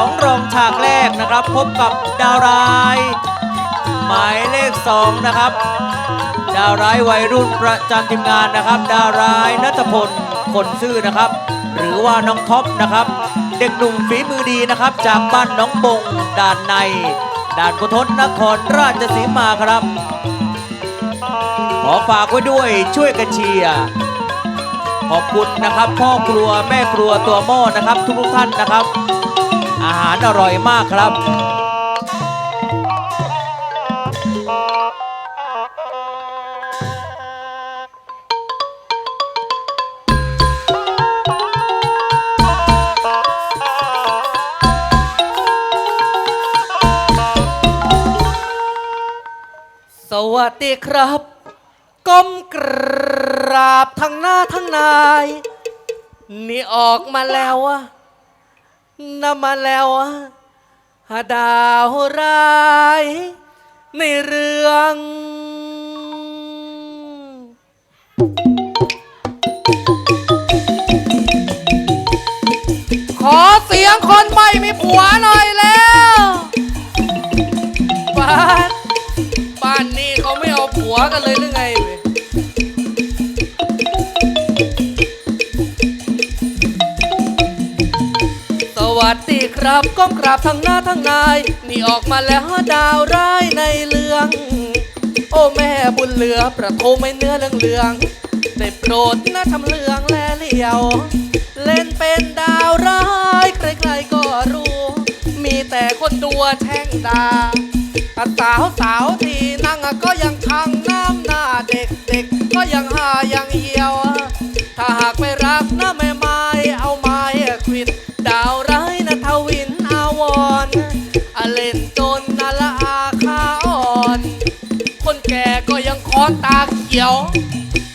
องรองฉากแรกนะครับ พบกับดาวร้าย หมายเลขสองนะครับ ดาวร้ายวัยรุ่นประจำทีมงานนะครับ ดาวร้ายนัทพลคนซื่อนะครับ หรือว่าน้องท็อปนะครับ เด็กหนุ่มฝีมือดีนะครับ จากบ้านน้องบงด่านใน ด่านกุทนนครราชสีมาครับ ขอฝากไว้ด้วยช่วยกันเชียร์ขอบคุณนะครับพ่อครัวแม่ครัวตัวหม้อนะครับ ทุกท่านนะครับ อาหารอร่อยมากครับ สวัสดีครับ ก้มกราบทั้งหน้าทั้งนาย นี่ออกมาแล้วอะ นำมาแล้วอะดาวร้ายในเรื่อง ขอเสียงคนไม่มีผัวหน่อย วัสดีครับก้มกราบทั้งหน้าทั้งนาย นี่ออกมาแล้วดาวร้ายในเรื่อง โอ้แม่บุญเหลือประโคมไม่เนื้อเรื่องเรื่องได้โปรดนะทำเรื่องแลเหลียว เล่นเป็นดาวร้ายใครๆก็รู้ มีแต่คนดัวแช่งดาสาวสาวที่นั่งก็ยังทังน้ำหน้าเด็กเด็กก็ยังหายังเหี่ยว ถ้าหากไม่รักนะแม่ เขียว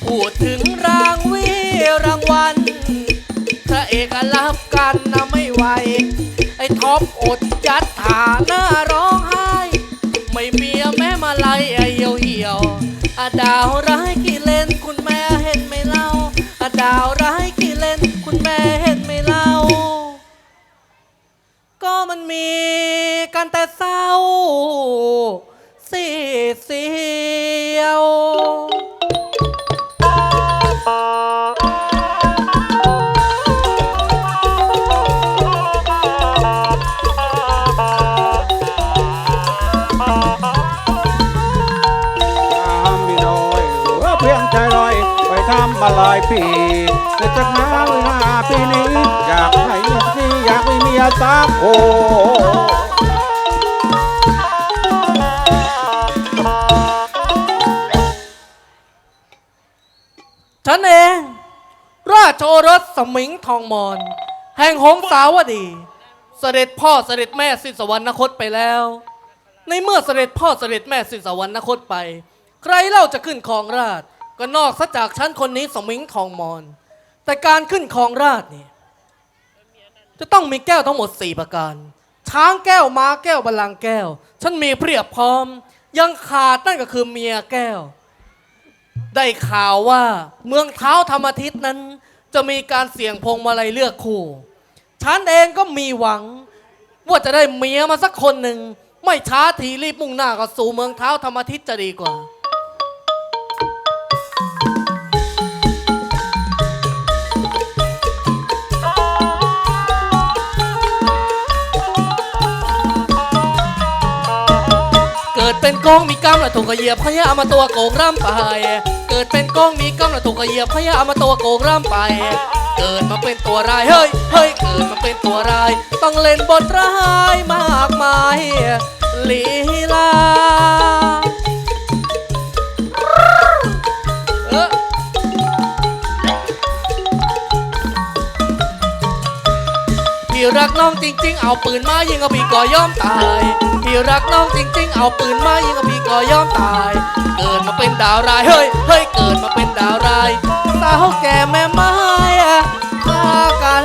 พูดถึงรางวีรางวัลพระเอกรับกันนะไม่ไหว ไอ้ท็อปอดยัดฐาหน้าร้องไห้ ไม่เมียแม่มาไล่ไอ้เหี่ยวเหี่ยวอะดาวร้ายกี่เล่นคุณแม่เห็นไหมเล่าอะดาวร้ายกี่เล่นคุณแม่เห็นไหมเล่า ก็มันมีกันแต่เศร้าสีเสี มาหลายปีแต่จากหาเวลาปีนี้อยากให้นี่อยากมีเมียสักคนฉันเอง ราชโอรสสมิงทองมอน แห่งหงสาวดี เสด็จพ่อเสด็จแม่สิ้นสวรรคตไปแล้ว ในเมื่อเสด็จพ่อเสด็จแม่สิ้นสวรรคตไป ใครเล่าจะขึ้นครองราช ก็นอกซะจากฉันคนนี้สมิงทองมอน แต่การขึ้นครองราชเนี่ยจะต้องมีแก้วทั้งหมด 4 ประการ ช้างแก้วม้าแก้วบัลลังแก้ว ฉันมีเพียบพร้อม ยังขาดนั่นก็คือเมียแก้ว ได้ข่าวว่าเมืองเท้าธรรมทิศนั้น จะมีการเสี่ยงพงมาลัยเลือกคู่ ฉันเองก็มีหวัง ว่าจะได้เมียมาสักคนหนึ่ง ไม่ช้าทีรีบมุ่งหน้าก็สู่เมืองเท้าธรรมทิศจะดีกว่า เกิดเป็นกองมีกรรมและถูกกระเหยียบพยามาตัวโกงร่ำไป เกิดเป็นกองมีกรรมและถูกกระเหยียบพยามาตัวโกงร่ำไป เกิดมาเป็นตัวร้ายเฮ้ยเฮ้ยเกิดมาเป็นตัวร้าย ต้องเล่นบทร้ายมากมายลีลาพี่รักน้องจริง ๆ เอาปืนมายิงกับพี่ก็ยอมตาย พี่รักน้องจริงๆ เอาปืนมายิงพี่ก็ยอมตาย เกิดมาเป็นดาวร้าย เฮ้ยเฮ้ยเกิดมาเป็นดาวร้ายสาวแก่แม่ไม้อะพากัน